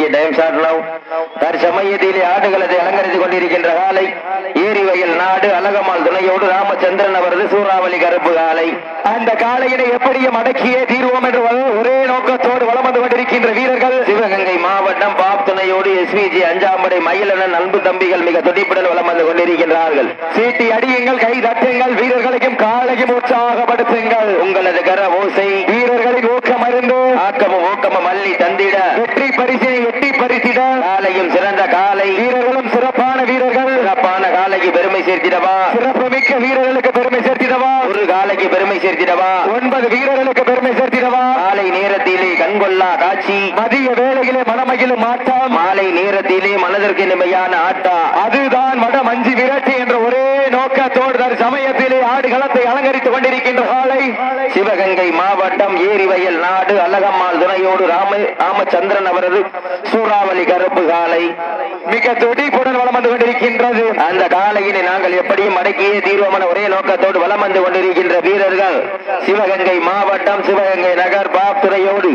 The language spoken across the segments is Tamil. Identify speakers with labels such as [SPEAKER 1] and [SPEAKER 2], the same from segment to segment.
[SPEAKER 1] ஓட்டிய டைம் ஷாட் தற்சமயத்திலே ஆடுகளத்தை அலங்கரித்துக் கொண்டிருக்கின்ற காலை ஏரிவயல் நாடு அழகம்மாள் துணையோடு ராமச்சந்திரன் அவரது சூறாவளி கருப்பு காலை.
[SPEAKER 2] அந்த காளையினை எப்படியும் அடக்கியே தீர்வோம் என்று ஒரே நோக்கத்தோடு வலம் வந்து கொண்டிருக்கின்ற வீரர்கள்.
[SPEAKER 1] சிவகங்கை மாவட்டம் பாப் துணையோடு எஸ்விஜி அஞ்சாம்படை மயிலனன் அன்பு தம்பிகள் மிக துடிப்புடன் வலம் வந்து கொண்டிருக்கின்றார்கள்.
[SPEAKER 2] சீட்டி அடியுங்கள் கை தட்டுங்கள் வீரர்களையும் காளையும் உற்சாகப்படுத்துங்கள்.
[SPEAKER 1] உங்களது கர ஓசை
[SPEAKER 2] வீரர்களின் ஊக்கம் அறிந்து
[SPEAKER 1] ஆக்கமும் ஊக்கமும் மல்லி தந்திட
[SPEAKER 2] வெற்றி பரிசிட
[SPEAKER 1] காலையும் சிறந்த காலை
[SPEAKER 2] வீரர்களும் சிறப்பான வீரர்கள்.
[SPEAKER 1] சிறப்பான காலைக்கு பெருமை சேர்த்திடவா?
[SPEAKER 2] சிறப்புமிக்க வீரர்களுக்கு பெருமை சேர்த்திடவா?
[SPEAKER 1] ஒரு காலைக்கு பெருமை சேர்த்திடவா?
[SPEAKER 2] ஒன்பது வீரர்களுக்கு பெருமை சேர்த்திடவா?
[SPEAKER 1] காலை நேரத்திலே கண்கொள்ளா காட்சி.
[SPEAKER 2] மதிய வேளையிலே மனமகிழும் ஆட்டம்.
[SPEAKER 1] மாலை நேரத்திலே மனதிற்கு நிமையான ஆட்டா
[SPEAKER 2] அதுதான் வட மஞ்சி விரட்டு என்ற ஒரே நோக்கத்தோடு தன் சமயத்திலே ஆடுகளத்தை அலங்கரித்துக் கொண்டிருக்கின்ற காலை
[SPEAKER 1] சிவகங்கை மாவட்டம் ஏரிவயல் நாடு அழகம்மாள் துணையோடு ராம ராமச்சந்திரன் அவரது சூறாவளி கருப்பு காலை.
[SPEAKER 2] மிக துடிப்புடன் வலம் வந்து கொண்டிருக்கின்றது.
[SPEAKER 1] அந்த காலையினை நாங்கள் எப்படியும் அடக்கியே தீர்வோமன ஒரே நோக்கத்தோடு வலம் வந்து கொண்டிருக்கின்ற வீரர்கள். சிவகங்கை மாவட்டம் சிவகங்கை நகர் பாப் துறையோடு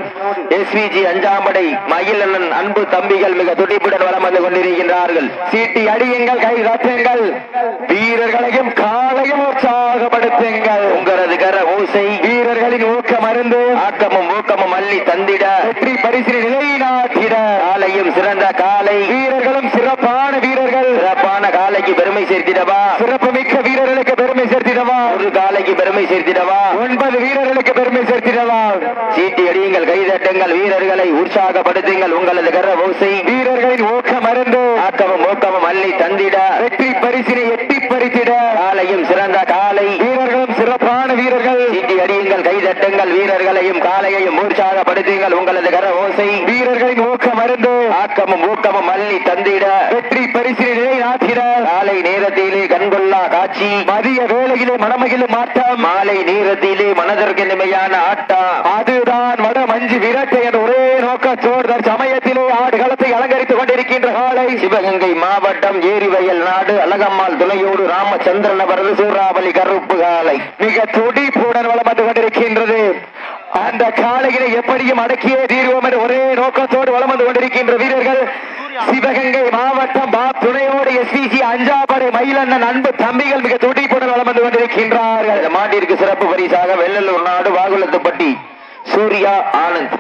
[SPEAKER 1] எஸ்விஜி அஞ்சாம்படை மயிலண்ணன் அன்பு தம்பிகள் மிக துடிப்புடன் வலம் வந்து கொண்டிருக்கின்றார்கள்.
[SPEAKER 2] சீட்டி அடியுங்கள் கை தட்டுங்கள். வீரர்களையும் காலையும் உற்சாகப்படுத்துங்கள்
[SPEAKER 1] உங்களது கர ஓசை
[SPEAKER 2] வீரர்களின் ஊக்கம் அருந்து
[SPEAKER 1] ஆக்கமும் ஊக்கமும் அள்ளி தந்திட
[SPEAKER 2] வெற்றி பரிசினை நிலைநாட்டிட.
[SPEAKER 1] காலையும் சிறந்த காலை
[SPEAKER 2] வீரர்களும் சிறப்பான வீரர்கள்.
[SPEAKER 1] சிறப்பான காலைக்கு பெருமை சேர்த்திடவா?
[SPEAKER 2] சிறப்புமிக்க வீரர்களுக்கு பெருமை சேர்த்திடவா?
[SPEAKER 1] ஒரு காலைக்கு பெருமை சேர்த்திடவா?
[SPEAKER 2] ஒன்பது வீரர்களுக்கு பெருமை சேர்த்திடவா?
[SPEAKER 1] சீட்டி அடியுங்கள் கைதட்டுங்கள் வீரர்களை உற்சாகப்படுத்துங்கள் உங்களது கர ஓசை.
[SPEAKER 2] வீரர்களின் ஊக்கம் அருந்து
[SPEAKER 1] ஆக்கமும் ஊக்கமும் அள்ளி தந்திட.
[SPEAKER 2] வெற்றி பரிசினை எட்டி பறித்திட.
[SPEAKER 1] காலையும் சிறந்த உற்சாகப்படுத்துங்கள் உங்களது கர ஓசை.
[SPEAKER 2] வீரர்களின் ஊக்கம் அருந்து
[SPEAKER 1] ஆக்கமும் ஊக்கமும் அள்ளி தந்திட.
[SPEAKER 2] வெற்றி பரிசினை நிலைநாட்டிட
[SPEAKER 1] காலை நேரத்திலே கண்கொள்ளா காட்சி.
[SPEAKER 2] மதிய வேளையிலே மனமகிழும் ஆட்டம்.
[SPEAKER 1] மாலை நேரத்திலே மனதிற்கு நிமையான ஆட்டா
[SPEAKER 2] அதுதான் வட மஞ்சு விரட்டு என்ற ஒரே நோக்கத்தோடு சமயத்திலே ஆடுகளத்தை அலங்கரித்துக் கொண்டிருக்கின்ற காலை.
[SPEAKER 1] சிவகங்கை மாவட்டம் ஏரிவயல் நாடு. அழகம்மாள் துணையோடு ராமச்சந்திரன் அவரது சூறாவளி கருப்பு காலை.
[SPEAKER 2] மிக துடிப்புடன் வளம் வந்து கொண்டிருக்கின்றது. அந்த காலையினை எப்படியும் அடக்கியே தீர்வோம் என்ற ஒரே நோக்கத்தோடு வளம் வந்து கொண்டிருக்கின்ற வீரர்கள். சிவகங்கை மாவட்டம் பா துணையோடு எஸ்பிசி அஞ்சாபடை மயிலண்ணன் அன்பு தம்பிகள் மிக துடிப்புடன் வளம் வந்து கொண்டிருக்கின்றார்கள்.
[SPEAKER 1] மாட்டிற்கு சிறப்பு பரிசாக வெள்ளலூர் நாடு வாகுலத்துப்பட்டி சூர்யா ஆனந்த்.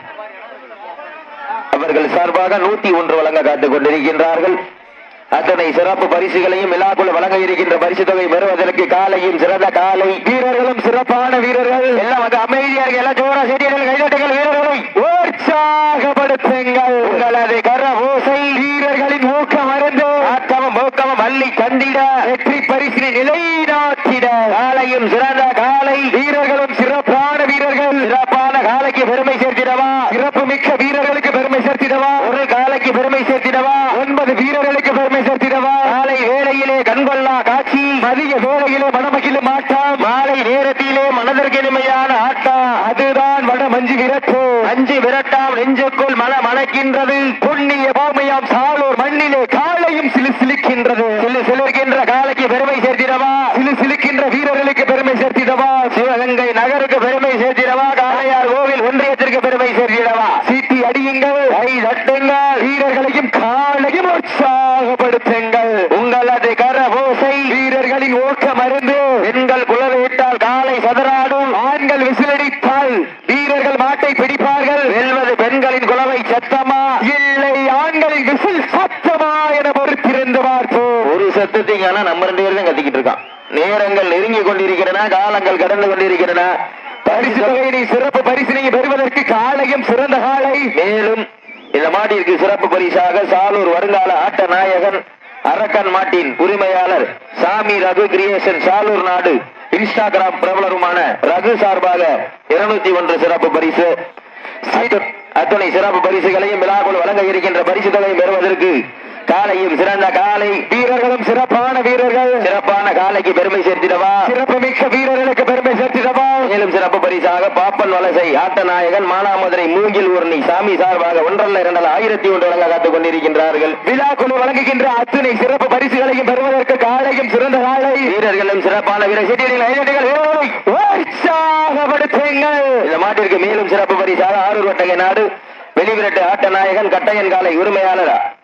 [SPEAKER 1] அவர்கள் சார்பாக நூத்தி ஒன்று வழங்க காத்துக் கொண்டிருக்கின்றார்கள். அத்தனை சிறப்பு பரிசுகளையும் விழாக்குள் வழங்க இருக்கின்ற பரிசு தொகை பெறுவதற்கு காலையும் சிறந்த காலை.
[SPEAKER 2] வீரர்களும் சிறப்பான வீரர்கள்.
[SPEAKER 1] எல்லாம் வந்து அமைதியாக எல்லாம் ஜோரா செடியர்கள் கைதட்டுகள் வீரர்களை
[SPEAKER 2] உற்சாகப்படுத்துங்கள்.
[SPEAKER 1] உங்களது கர ஓசை
[SPEAKER 2] வீரர்களின் ஊக்கம் அருந்து
[SPEAKER 1] ஆக்கமும் ஊக்கமும் அள்ளி தந்திட
[SPEAKER 2] வெற்றி பரிசினை நிலை
[SPEAKER 1] காலையும் சிறந்த காலை
[SPEAKER 2] வீரர்களும் சிறப்பான வீரர்கள்
[SPEAKER 1] சிறப்பான காலைக்கு பெருமை சேர்த்திடவா
[SPEAKER 2] சிறப்பு மிக்க வீரர்களுக்கு பெருமை சேர்த்திடவா
[SPEAKER 1] ஒரு காலைக்கு பெருமை சேர்த்திடவா
[SPEAKER 2] ஒன்பது வீரர்களுக்கு பெருமை சேர்த்திடவா
[SPEAKER 1] காலை வேளையிலே கண்கொள்ளா காட்சி
[SPEAKER 2] மதிய வேளையிலே மனமகிழும் ஆட்டம்
[SPEAKER 1] மாலை நேரத்திலே மனதிற்கு இனிமையான ஆட்டா
[SPEAKER 2] அதுதான் வட மஞ்சு விரட்டு
[SPEAKER 1] அஞ்சு விரட்டாம் நெஞ்சுக்குள் மன மணக்கின்றது
[SPEAKER 2] புண்ணிய பூமியாம் சாலூர் மண்ணிலே காலையும் சிலு சிலிக்கின்றது
[SPEAKER 1] சிலு சிலிர்க்கின்ற காலைக்கு பெருமை சேர்த்திடவா
[SPEAKER 2] சிலு சிலிக்கின்ற வீரர்களுக்கு பெருமை சேர்த்திடவா
[SPEAKER 1] சிவகங்கை நகருக்கு பெருமை சேர்த்திடவா காளையார் கோவில் ஒன்றியத்திற்கு பெருமை சேர்த்திடவா
[SPEAKER 2] சீட்டி அடியுங்கள்
[SPEAKER 1] கை தட்டுங்கள்
[SPEAKER 2] வீரர்களையும் காலையும் உற்சாகப்படுத்துங்கள்
[SPEAKER 1] உங்களது கர ஓசை
[SPEAKER 2] வீரர்களின் ஊக்கம் அருந்து
[SPEAKER 1] பெண்கள் குலவிட்டால் காலை சதுராடும்
[SPEAKER 2] ஆண்கள் விசிலடித்தால் வீரர்கள் மாட்டை பிடிப்பார்கள்
[SPEAKER 1] வெல்வது பெண்களின் குலவை சத்தமா
[SPEAKER 2] இல்லை ஆண்களின் விசில் சத்தமா என பொறுத்திருந்து பார்ப்போம்
[SPEAKER 1] ஒரு சத்தத்தையும் ஆனா நம்ம ரெண்டு பேரும் கத்திக்கிட்டு இருக்கான். நேரங்கள் நெருங்கி கொண்டிருக்கிறன காலங்கள் கடந்து கொண்டிருக்கிறன.
[SPEAKER 2] பரிசு தொகையினை சிறப்பு பரிசினை பெறுவதற்கு காலையும் சிறந்த காலை.
[SPEAKER 1] மேலும் இந்த மாட்டிற்கு சிறப்பு பரிசாக சாலூர் வருங்கால ஆட்ட நாயகன் அரக்கன் மாட்டின் உரிமையாளர் சாமி ரகு கிரியேஷன் சாலூர் நாடு இன்ஸ்டாகிராம் பிரபலருமான ரகு சார்பாக இருநூத்தி ஒன்று சிறப்பு பரிசு. அத்துணை சிறப்பு பரிசுகளையும் விழாக்குள் வழங்க இருக்கின்ற பரிசு தொகை பெறுவதற்கு காலையும் சிறந்த காலை.
[SPEAKER 2] வீரர்களும் சிறப்பான வீரர்கள்.
[SPEAKER 1] சிறப்பான காலைக்கு பெருமை சேர்த்திடவா?
[SPEAKER 2] சிறப்பு மிக்க வீரர்களுக்கு பெருமை சேர்த்திடவா?
[SPEAKER 1] மேலும் சிறப்பு பரிசாக பாப்பன் வலசை ஆட்ட நாயகன் மானாமதுரை மூங்கில் ஊர்ணி சாமி சார்பாக ஒன்றல்ல இரண்டல்ல ஆயிரத்தி ஒன்று வழங்க காத்துக் கொண்டிருக்கின்றார்கள்.
[SPEAKER 2] விழா குழு வழங்குகின்ற அத்துணை சிறப்பு பரிசுகளையும் பெறுவதற்கு காலையும் சிறந்த காலை.
[SPEAKER 1] வீரர்களும் சிறப்பான வீரர் வீரர்களை
[SPEAKER 2] உற்சாகப்படுத்துங்கள்.
[SPEAKER 1] இந்த மாட்டிற்கு மேலும் சிறப்பு பரிசாக ஆரூர் வட்டகை நாடு. வெளிவிரட்டு ஆட்ட நாயகன் கட்டையன் காலை உரிமையாளர்?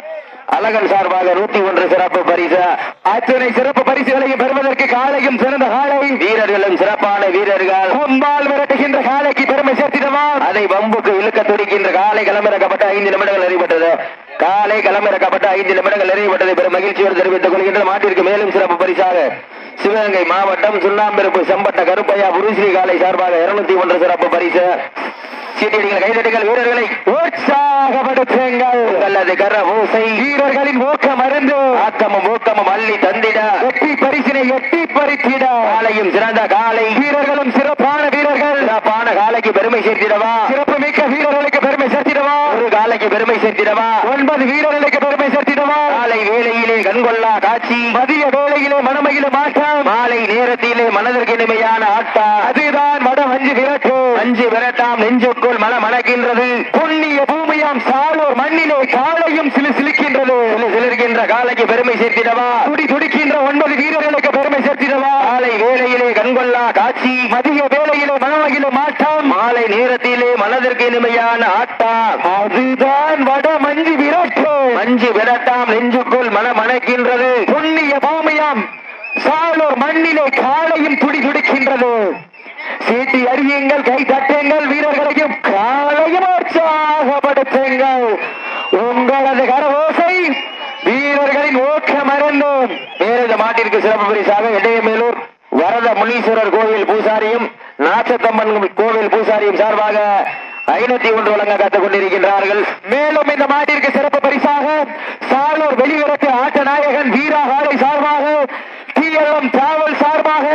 [SPEAKER 1] அழகன் சார்பாக நூத்தி ஒன்று சிறப்பு பரிசு.
[SPEAKER 2] அத்துணை சிறப்பு பரிசுகளையும் பெறுவதற்கு காலையும் சிறந்த காலை.
[SPEAKER 1] வீரர்களும் சிறப்பான வீரர்கள்.
[SPEAKER 2] கொம்பால் விரட்டுகின்ற காலைக்கு பெருமை சேர்த்திடவா?
[SPEAKER 1] அதை வம்புக்கு இழுக்க துடிக்கின்ற காலை கிளம்பிறக்கப்பட்ட ஐந்து நிமிடங்கள் நிறைவேற்றது. காலை களமிறக்கப்பட்ட ஐந்து நிமிடங்கள் நிறைவேற்றதை. பெரும் மகிழ்ச்சியோடு தெரிவித்துக் கொள்கின்ற மாட்டிற்கு மேலும் சிறப்பு பரிசாக சிவகங்கை மாவட்டம் சுண்ணாம்பெருப்பு செம்பட்ட கருப்பையா புருஸ்ரீ காலை சார்பாக இருநூத்தி ஒன்று சிறப்பு பரிசு. சீட்டியடிகள் கைதட்டுகள் வீரர்களை
[SPEAKER 2] உற்சாகப்படுத்துங்கள்.
[SPEAKER 1] அல்லது கர ஓசை
[SPEAKER 2] வீரர்களின் ஊக்கம் அருந்து
[SPEAKER 1] ஆக்கமும் ஊக்கமும் அள்ளி தந்திட.
[SPEAKER 2] எட்டி பரிசினை எட்டி பறித்திட.
[SPEAKER 1] காலையும் சிறந்த காலை.
[SPEAKER 2] வீரர்களும் சிறப்பான வீரர்கள்.
[SPEAKER 1] சிறப்பான காலைக்கு பெருமை சேர்த்திடவா?
[SPEAKER 2] சிறப்பு மிக்க வீரர்களுக்கு பெருமை சேர்த்திடவா?
[SPEAKER 1] ஒரு காலைக்கு பெருமை சேர்த்திடவா?
[SPEAKER 2] ஒன்பது வீரர்களுக்கு பெருமை சேர்த்திடவா?
[SPEAKER 1] காலை வேளையிலே கண்கொள்ளா காட்சி.
[SPEAKER 2] மதிய வேளையிலே மனமகிழ மாற்றம்.
[SPEAKER 1] மாலை நேரத்திலே மனதிற்கு இனிமையான ஆட்டா.
[SPEAKER 2] அதுதான் வடம் அஞ்சு விரட்டு.
[SPEAKER 1] அஞ்சு விரட்டாம் நெஞ்சுக்குள் மன மணக்கின்றது
[SPEAKER 2] புண்ணிய பூமியாம் சாலோர் மண்ணிலே காலையும் சிலு சிலிக்கின்றது.
[SPEAKER 1] சிலு சிலிர்கின்ற காலைக்கு பெருமை சேர்த்திடவா?
[SPEAKER 2] துடி துடிக்கின்ற ஒன்பது வீரர்களுக்கு சேர்த்திடவா
[SPEAKER 1] காலை வேளையிலே கண்கொள்ளா காட்சி.
[SPEAKER 2] மதிய வேளையிலே மனமகிழ மாற்றம்.
[SPEAKER 1] மாலை நேரத்திலே மனதிற்கு இனிமையான ஆட்டா.
[SPEAKER 2] அதுதான் வடம் அஞ்சு விரட்டு.
[SPEAKER 1] அஞ்சு விரட்டாம் நெஞ்சுக்குள் மன மணக்கின்றது
[SPEAKER 2] புண்ணிய பூமியாம் சாலோர் மண்ணிலே காலையும் துடி துடிக்கின்றது. சீட்டி அடியுங்கள் கை தட்டுங்கள் வீரர்களையும் காலையும் உற்சாகப்படுத்துங்கள் உங்களது கரவோசை வீரர்களின் ஊக்கம் அருந்தும்
[SPEAKER 1] பேரத மாட்டிற்கு சிறப்பு பரிசாக இடையமேலூர் வரத முனீஸ்வரர் கோவில் பூசாரியும் நாச்சத்தம்மன் கோவில் பூசாரியும் சார்பாக ஐநூத்தி ஒன்று வழங்க காத்துக் கொண்டிருக்கின்றார்கள்.
[SPEAKER 2] மேலும் இந்த மாட்டிற்கு சிறப்பு பரிசாக சாலூர் வெளியிடத்து ஆட்ட நாயகன் வீரா ஹாலை சார்பாக டிஎல்எம் டிராவல் சார்பாக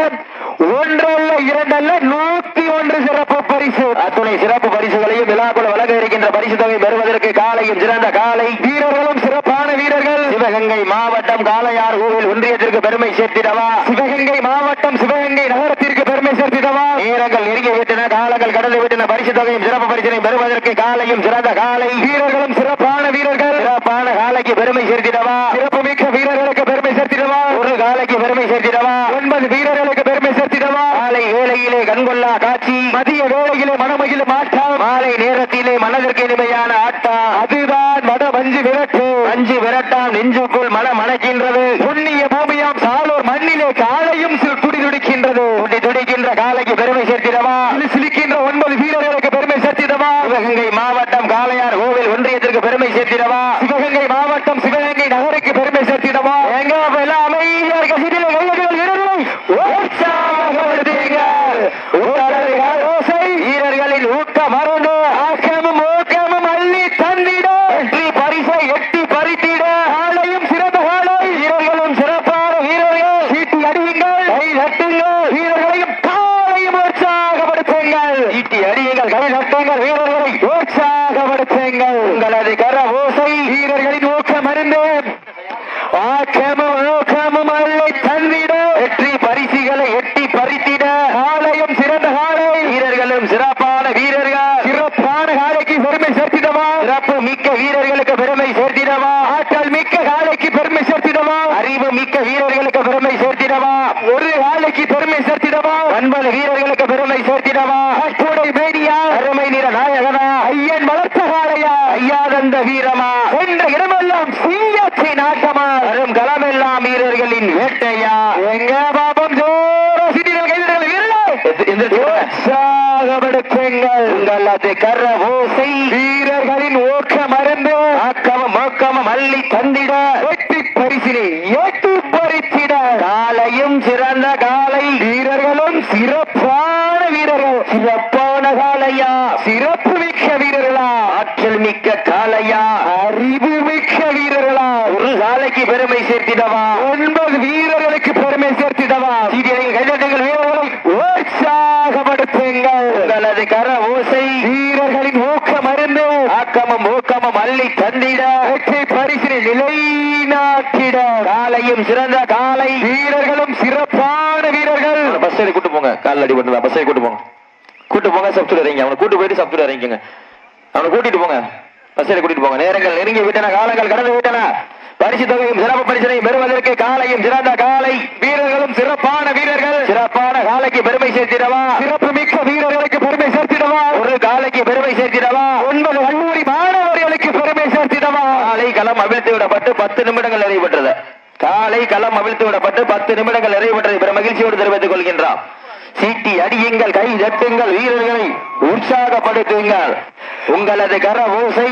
[SPEAKER 2] ஒன்றல்ல இரண்டல்ல நூத்தி ஒன்று சிறப்பு பரிசு.
[SPEAKER 1] அத்துணை சிறப்பு பரிசுகளையும் விழாக்குள் வழங்க இருக்கின்ற பரிசு தொகை பெறுவதற்கு காலையும் சிறந்த காலை.
[SPEAKER 2] வீரர்களும் சிறப்பான வீரர்கள்.
[SPEAKER 1] சிவகங்கை மாவட்டம் காளையார் கோவில் ஒன்றியத்திற்கு பெருமை சேர்த்திடவா?
[SPEAKER 2] சிவகங்கை மாவட்டம் சிவகங்கை நகரத்திற்கு பெருமை சேர்த்திடவா?
[SPEAKER 1] நேரங்கள் நெருங்கி விட்டன காலங்கள் கடந்து விட்டன பரிசு தொகையும் சிறப்பு பரிசினை பெறுவதற்கு காலையும் சிறந்த காலை.
[SPEAKER 2] வீரர்களும் சிறப்பான வீரர்கள்
[SPEAKER 1] சிறப்பான காலைக்கு பெருமை சேர்த்திடவா
[SPEAKER 2] சிறப்பு மிக்க வீரர்களுக்கு பெருமை சேர்த்திடவா
[SPEAKER 1] ஒரு காலைக்கு பெருமை சேர்த்திடவா
[SPEAKER 2] ஒன்பது வீரர்களுக்கு பெருமை சேர்த்திடவா
[SPEAKER 1] காலை வேளையிலே கண்கொள்ளா காட்சி
[SPEAKER 2] மதிய வேளையிலே மனமகிழ மாற்றம்
[SPEAKER 1] மாலை நேரத்திலே மனதிற்கு இனிமையான ஆட்டா
[SPEAKER 2] அதுதான் வட மஞ்சு விரட்டு
[SPEAKER 1] அஞ்சு விரட்டாம் நெஞ்சுக்குள் மன மணக்கின்றது
[SPEAKER 2] புண்ணிய பூமியாம் சாலோர் மண்ணிலே காலையும் சிறு துடி துடிக்கின்றது
[SPEAKER 1] துடி துடிக்கின்ற காலைக்கு பெருமை சேர்த்திடவா
[SPEAKER 2] சிலு சிலிக்கின்ற ஒன்பது வீரர்களுக்கு பெருமை சேர்த்திடவா
[SPEAKER 1] சிவகங்கை மாவட்டம் காளையார் கோவில் ஒன்றியத்திற்கு பெருமை சேர்த்திடவா?
[SPEAKER 2] சிவகங்கை மாவட்டம் சிவகங்கை நகருக்கு பெருமை சேர்த்திடவா?
[SPEAKER 1] எங்க அப்ப எல்லாம் அமைதியா இருக்க சிட்டில கையெழுத்துகள் வீரர்களை உற்சாகப்படுத்துங்கள். உங்களது ஓசை. வீரர்களின் ஊக்க மருந்து.
[SPEAKER 2] ஆக்கமும் ஊக்கமும் அள்ளி தந்திட.
[SPEAKER 1] வெற்றி பரிசை எட்டி பறித்திட.
[SPEAKER 2] காலையும் சிறந்த காலை
[SPEAKER 1] வீரர்களும் சிறப்பான வீரர்கள்.
[SPEAKER 2] சீட்டி அடியுங்கள்.
[SPEAKER 1] கை தட்டுங்கள்.
[SPEAKER 2] வீரர்களையும் காலையும் உற்சாகப்படுத்துங்கள்.
[SPEAKER 1] ஈட்டி அடியுங்கள். கை தட்டுங்கள். வீரர்களை
[SPEAKER 2] உற்சாகப்படுத்துங்கள்
[SPEAKER 1] உங்களது கர ஓசை
[SPEAKER 2] வீரர்களின் ஊக்கம் அருந்து ஆக்கமும் ஊக்கமும் அள்ளி தந்திட
[SPEAKER 1] வெற்றி பரிசுகளை எட்டி பறித்திட
[SPEAKER 2] காலையும் சிறந்த காலை
[SPEAKER 1] வீரர்களும் சிறப்பான வீரர்கள்
[SPEAKER 2] சிறப்பான காலைக்கு பெருமை சேர்த்திடவா
[SPEAKER 1] சிறப்பு மிக்க வீரர்களுக்கு பெருமை சேர்த்திடவா
[SPEAKER 2] ஆற்றல் மிக்க காலைக்கு பெருமை சேர்த்திடவா
[SPEAKER 1] அறிவு மிக்க வீரர்களுக்கு பெருமை சேர்த்திடவா
[SPEAKER 2] ஒரு காலைக்கு பெருமை சேர்த்திடவா
[SPEAKER 1] ஒன்பது வீரர்களுக்கு பெருமை சேர்த்திடவா?
[SPEAKER 2] அற்புடை மேடியா
[SPEAKER 1] அருமை நிற நாயகனா
[SPEAKER 2] ஐயன் வளர்த்த காளையா
[SPEAKER 1] ஐயாதந்த வீரமா?
[SPEAKER 2] என்ற இடமெல்லாம் சிங்கத்தை நாட்டமா
[SPEAKER 1] வரும் களமெல்லாம் வீரர்களின் வேட்டையா?
[SPEAKER 2] எங்க பாபம் ஜோர சிட்டிகள் கைதிகள் வீரர்களே! உற்சாகப்படுத்துங்கள்.
[SPEAKER 1] உங்களது கர ஓசை.
[SPEAKER 2] வீரர்களின் ஊக்கம் அருந்து
[SPEAKER 1] ஆக்கமும் மோக்கமும் அள்ளி தந்திட
[SPEAKER 2] வெட்டி பரிசினை எட்டு பறித்திட.
[SPEAKER 1] காலையும் சிறந்த காலை
[SPEAKER 2] வீரர்களும் சிறப்பான வீரர்கள்
[SPEAKER 1] சிறப்பான காலையா?
[SPEAKER 2] சிறப்பு மிக்க வீரர்களா?
[SPEAKER 1] ஆற்றல் மிக்க காலையா?
[SPEAKER 2] அறிவு மிக்க வீரர்களா?
[SPEAKER 1] ஒரு காலைக்கு பெருமை சேர்த்திடவா?
[SPEAKER 2] ஒன்பது வீரர்களுக்கு பெருமை சேர்த்திடவா?
[SPEAKER 1] சீட்டியடிகள் கைதட்டுங்கள் வீரர்களை
[SPEAKER 2] உற்சாகப்படுத்துங்கள்.
[SPEAKER 1] உங்களது கர ஓசை.
[SPEAKER 2] வீரர்களின் ஊக்கம் அருந்து
[SPEAKER 1] ஆக்கமும் ஊக்கமும் அள்ளி தந்திட.
[SPEAKER 2] பரிசினை நிலைநாட்டிட.
[SPEAKER 1] காலையும் சிறந்த காலை.
[SPEAKER 2] வீரர்களும் சிறப்பான வீரர்கள்.
[SPEAKER 1] பஸ் கூட்டு போங்க. கால் அடி பண்ணுவா பஸ் கூட்டு போங்க. கூட்டு போங்க சப்துல இறங்கி அவனை கூட்டு போயிட்டு சப்துல இறங்கிங்க அவனை கூட்டிட்டு போங்க. பஸ் கூட்டிட்டு போங்க. நேரங்கள் நெருங்கி விட்டன காலங்கள் கடந்து விட்டன. பரிசு தொகையும் சிறப்பு பரிசனையும் பெறுவதற்கு காலையும் சிறந்த காலை.
[SPEAKER 2] வீரர்களும் சிறப்பான வீரர்கள்.
[SPEAKER 1] சிறப்பான காலைக்கு பெருமை சேர்த்திடவா?
[SPEAKER 2] சிறப்பு மிக்க வீரர்களுக்கு பெருமை சேர்த்திடவா?
[SPEAKER 1] ஒரு காலைக்கு பெருமை சேர்த்திடவா?
[SPEAKER 2] ஒன்பது கல்லூரி மாணவ
[SPEAKER 1] களம் அவிழ்த்து விடப்பட்டு பத்து நிமிடங்கள் நிறைவுற்றது காலை களம் அவிழ்த்து விடப்பட்டு பத்து நிமிடங்கள் நிறைவுற்றது பிற மகிழ்ச்சியோடு தெரிவித்துக் கொள்கின்றான் சீட்டி அடியுங்கள் கை தட்டுங்கள் வீரர்களை உற்சாகப்படுத்துங்கள். உங்களது கர ஓசை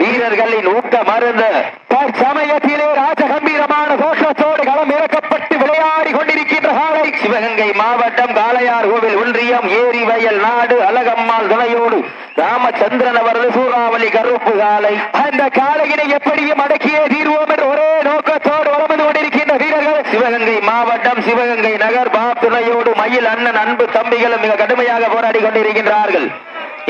[SPEAKER 1] வீரர்களின் ஊக்க மருந்து.
[SPEAKER 2] தற்சமயத்திலே ராஜகம்பீரமான கோஷத்தோடு களம் இறக்கப்பட்டு விளையாடி கொண்டிருக்கின்ற காலை.
[SPEAKER 1] சிவகங்கை மாவட்டம் காளையார் கோவில் ஒன்றியம் ஏரி வயல் நாடு அழகம்மாள் துணையோடு ராமச்சந்திரன் அவரது சூறாவளி கருப்பு காலை.
[SPEAKER 2] அந்த காலையினை எப்படியும் அடக்கியே தீர்வோம் என்ற ஒரே நோக்கத்தோடு வளர்ந்து கொண்டிருக்கின்ற வீரர்கள்.
[SPEAKER 1] சிவகங்கை மாவட்டம் சிவகங்கை நகர் மயில் அண்ணன் அன்பு தம்பிகளும் மிக கடுமையாக போராடி கொண்டிருக்கின்றார்கள்.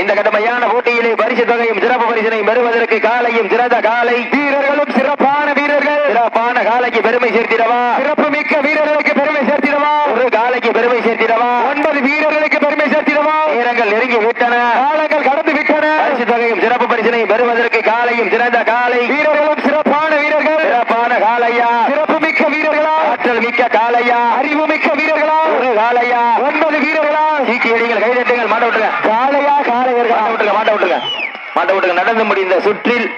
[SPEAKER 1] இந்த கடுமையான போட்டியிலே பரிசு தொகையும் சிறப்பு பரிசினை பெறுவதற்கு காலையும் சிறந்த காலை
[SPEAKER 2] வீரர்களும் சிறப்பான வீரர்கள்.
[SPEAKER 1] சிறப்பான காலைக்கு பெருமை சேர்த்திடவா?
[SPEAKER 2] சிறப்பு மிக்க வீரர்களுக்கு பெருமை சேர்த்திடவா?
[SPEAKER 1] ஒரு காலைக்கு பெருமை சேர்த்திடவா?
[SPEAKER 2] ஒன்பது வீரர்களுக்கு பெருமை சேர்த்திடவா?
[SPEAKER 1] வீரங்கள் நெருங்கி விட்டன.
[SPEAKER 2] காலங்கள் கடந்து விட்டன.
[SPEAKER 1] பரிசு தொகையும் சிறப்பு பரிசினையும் பெறுவதற்கு காலையும் சிறந்த காலை
[SPEAKER 2] வீரர்களும் சிறப்பான வீரர்கள்.
[SPEAKER 1] சிறப்பான காலையா?
[SPEAKER 2] சிறப்பு மிக்க வீரர்களா?
[SPEAKER 1] ஆற்றல் மிக்க காலையா?
[SPEAKER 2] அறிவு மிக்க வீரர்கள்?
[SPEAKER 1] காலையா?
[SPEAKER 2] ஒன்பது வீரர்களா?
[SPEAKER 1] சீக்கி அடிங்கள் கைதட்டுங்கள் மாட்ட விட்டுங்க.
[SPEAKER 2] காளையா காளையர்கள்
[SPEAKER 1] மாட்ட விட்டுங்க மாட்ட விட்டுங்க. மாட்ட விட்டுங்க நடந்து முடிந்த சுற்றில்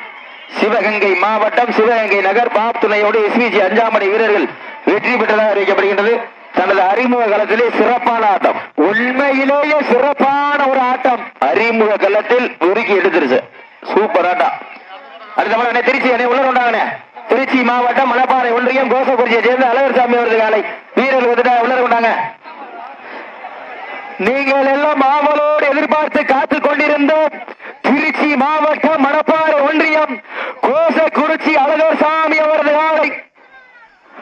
[SPEAKER 1] சிவகங்கை மாவட்டம் சிவகங்கை நகர் பாப் துணையோடு எஸ்பிஜி அஞ்சாமடை வீரர்கள் வெற்றி பெற்றதாக அறிவிக்கப்படுகின்றது. தனது அறிமுக களத்திலே சிறப்பான ஆட்டம்.
[SPEAKER 2] உண்மையிலேயே சிறப்பான ஒரு ஆட்டம்.
[SPEAKER 1] அறிமுக களத்தில் உருக்கி எடுத்துருச்சு. சூப்பர் ஆட்டம். அடுத்த திருச்சி அணை உள்ள கொண்டாங்கண்ணே. திருச்சி மாவட்டம் மணப்பாறை ஒன்றியம் கோசக்குறிச்சியை சேர்ந்த அழகர் சாமி அவரது காலை வீரர்கள் உள்ள கொண்டாங்க.
[SPEAKER 2] நீங்கள் எல்லாம் ஆவலோடு எதிர்பார்த்து காத்துக் கொண்டிருந்த திருச்சி மாவட்டம் மணப்பாறை ஒன்றியம் கோசக்குறிச்சி அழகர் சாமி அவரது காலை.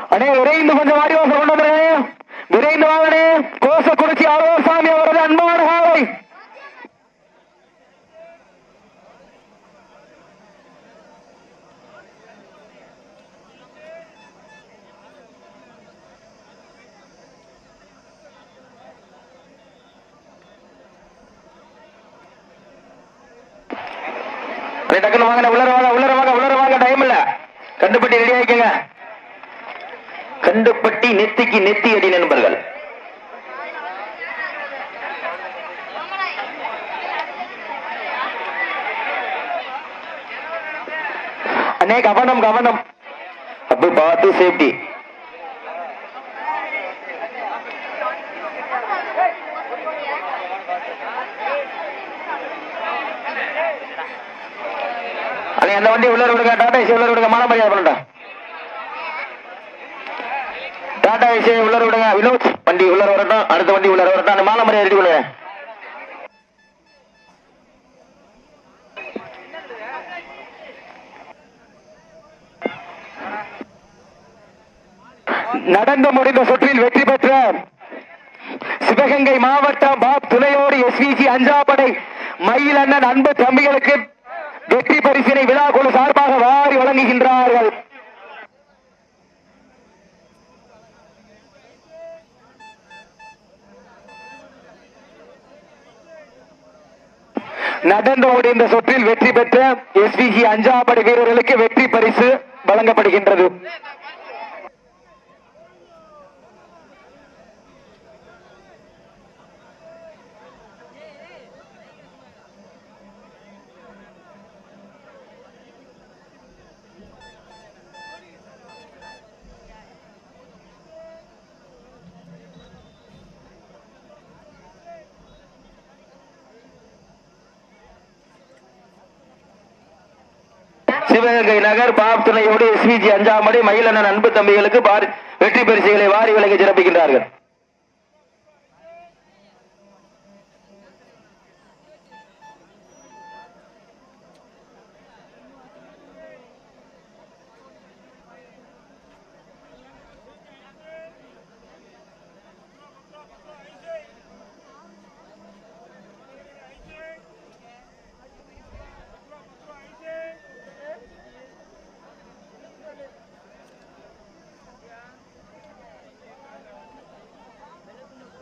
[SPEAKER 2] அடே விரைந்து கொஞ்சம் வாடிவாசம் கொண்டு வந்துருங்க விரைந்து வாங்கனே கோசக்குறிச்சி அழகர் சாமி அவரது அன்பான காலை.
[SPEAKER 1] பட்டி நெத்திக்கு நெத்தி அடி நண்பர்கள்.
[SPEAKER 2] அண்ணே கவனம் கவனம்.
[SPEAKER 1] அப்படி பார்த்து சேஃப்டி அண்ணே அந்த வண்டி உள்ள விடுங்க டாடா ஏசி உள்ள விடுங்க மன மரியாதை பண்ணட்டா டாடா ஏசி உள்ளர விடுங்க. வினோத் வண்டி உள்ளர வரட்டும். அடுத்த வண்டி உள்ளர வரட்டும். அந்த மாலை மரியாதை எழுதி பண்ணுங்க.
[SPEAKER 2] நடந்து முடிந்த சுற்றில் வெற்றி பெற்ற சிவகங்கை மாவட்டம் பாப் துணையோடு எஸ்விசி அஞ்சாப்படை மயில் அண்ணன் அன்பு தம்பிகளுக்கு வெற்றி பரிசினை விழா குழு சார்பாக வாரி வழங்குகின்றார். நடந்து முடிந்த சுற்றில் வெற்றி பெற்ற எஸ்பிசி அஞ்சாப்படை வீரர்களுக்கு வெற்றி பரிசு வழங்கப்படுகின்றது.
[SPEAKER 1] சிவகங்கை நகர் பாப் துணையோடு எஸ்விஜி அஞ்சாமடி மயிலண்ணன் அன்பு தம்பிகளுக்கு பாரி- வெற்றி பரிசுகளை வாரி விலகி சிறப்பிக்கின்றார்கள்.